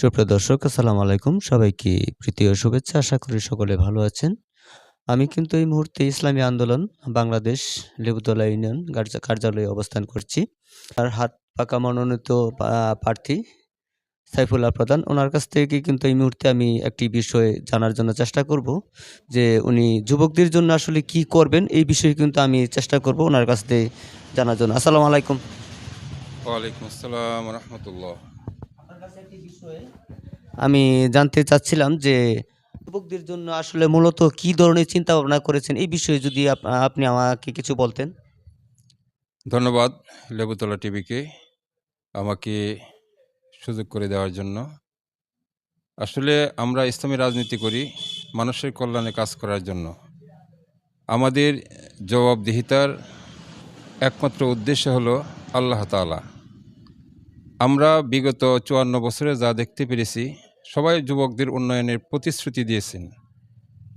সুপ্রিয় দর্শক, আসসালামু আলাইকুম। সবাইকে প্রীতি ও শুভেচ্ছা। আশা করি সকলে ভালো আছেন। আমি কিন্তু এই মুহূর্তে ইসলামী আন্দোলন, বাংলাদেশ লেবুতলা ইউনিয়ন কার্যালয়ে অবস্থান করছি। আর হাত পাকা মনোনীত প্রার্থী সাইফুল্লাহ প্রধান। ওনার কাছ থেকে কিন্তু এই মুহূর্তে আমি একটি বিষয়ে জানার জন্য চেষ্টা করব যে উনি যুবকদের জন্য আসলে কি করবেন, এই বিষয়ে কিন্তু আমি চেষ্টা করব ওনার কাছ থেকে জানার জন্য। আসসালামু আলাইকুম। ওয়ালাইকুম আসসালাম রহমতুল্লাহ আপনার কাছে একটি বিষয় আমি জানতে চাচ্ছিলাম যে যুবকদের জন্য আসলে মূলত কি ধরনের চিন্তা ভাবনা করেছেন? এই বিষয়ে যদি আপনি আমাকে কিছু বলতেন? ধন্যবাদ লেবুতলা টিভিকে আমাকে সুযোগ করে দেওয়ার জন্য। আসলে আমরা ইসলামী রাজনীতি করি মানুষের কল্যাণে কাজ করার জন্য। আমাদের জবাবদিহিতার একমাত্র উদ্দেশ্য হলো আল্লাহ তাআলা। আমরা বিগত চুয়ান্ন বছরে যা দেখতে পেরেছি, সবাই যুবকদের উন্নয়নের প্রতিশ্রুতি দিয়েছেন।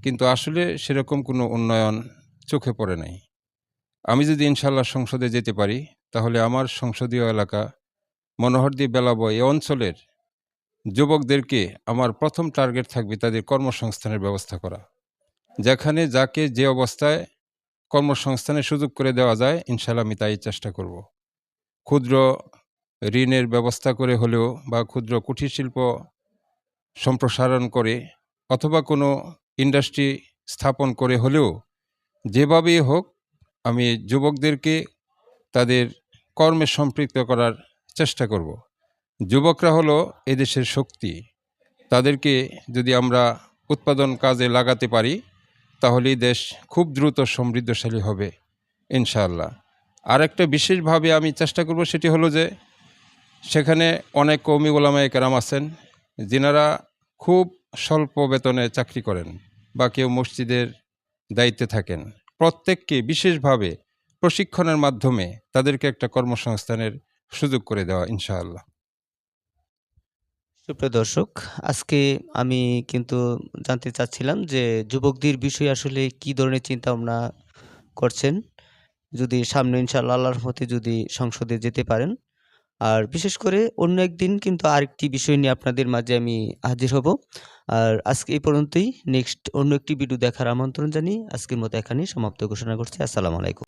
কিন্তু আসলে সেরকম কোনো উন্নয়ন চোখে পড়ে নাই। আমি যদি ইনশাল্লাহ সংসদে যেতে পারি, তাহলে আমার সংসদীয় এলাকা মনোহরদী বেলাবয় এ অঞ্চলের যুবকদেরকে আমার প্রথম টার্গেট থাকবে তাদের কর্মসংস্থানের ব্যবস্থা করা। যেখানে যাকে যে অবস্থায় কর্মসংস্থানের সুযোগ করে দেওয়া যায় ইনশাল্লাহ আমি তাই চেষ্টা করব। ক্ষুদ্র ঋণের ব্যবস্থা করে হলেও বা ক্ষুদ্র কুটির শিল্প সম্প্রসারণ করে অথবা কোনো ইন্ডাস্ট্রি স্থাপন করে হলেও যেভাবেই হোক আমি যুবকদেরকে তাদের কর্মে সম্পৃক্ত করার চেষ্টা করব। যুবকরা হলো এদেশের শক্তি। তাদেরকে যদি আমরা উৎপাদন কাজে লাগাতে পারি, তাহলেই দেশ খুব দ্রুত সমৃদ্ধশালী হবে, ইনশাআল্লাহ। আর একটা বিশেষভাবে আমি চেষ্টা করব সেটি হলো যে সেখানে অনেক কৌমি ওলামায় কেরাম আছেন, যিনারা খুব স্বল্প বেতনে চাকরি করেন বা কেউ মসজিদের দায়িত্বে থাকেন। প্রত্যেককে বিশেষভাবে প্রশিক্ষণের মাধ্যমে তাদেরকে একটা কর্মসংস্থানের সুযোগ করে দেওয়া, ইনশাআল্লাহ। সুপ্রিয় দর্শক, আজকে আমি কিন্তু জানতে চাচ্ছিলাম যে যুবকদের বিষয়ে আসলে কি ধরনের চিন্তা ভাবনা করছেন? যদি সামনে ইনশাআল্লাহ, আল্লাহর রহমতে যদি সংসদে যেতে পারেন আর বিশেষ করে অন্য একদিন কিন্তু আরেকটি বিষয় নিয়ে আপনাদের মাঝে আমি হাজির হব। আর আজকে এই পর্যন্তই। নেক্সট অন্য একটি ভিডিও দেখার আমন্ত্রণ জানিয়ে আজকের মতো এখানেই সমাপ্ত ঘোষণা করছি। আসসালামু আলাইকুম।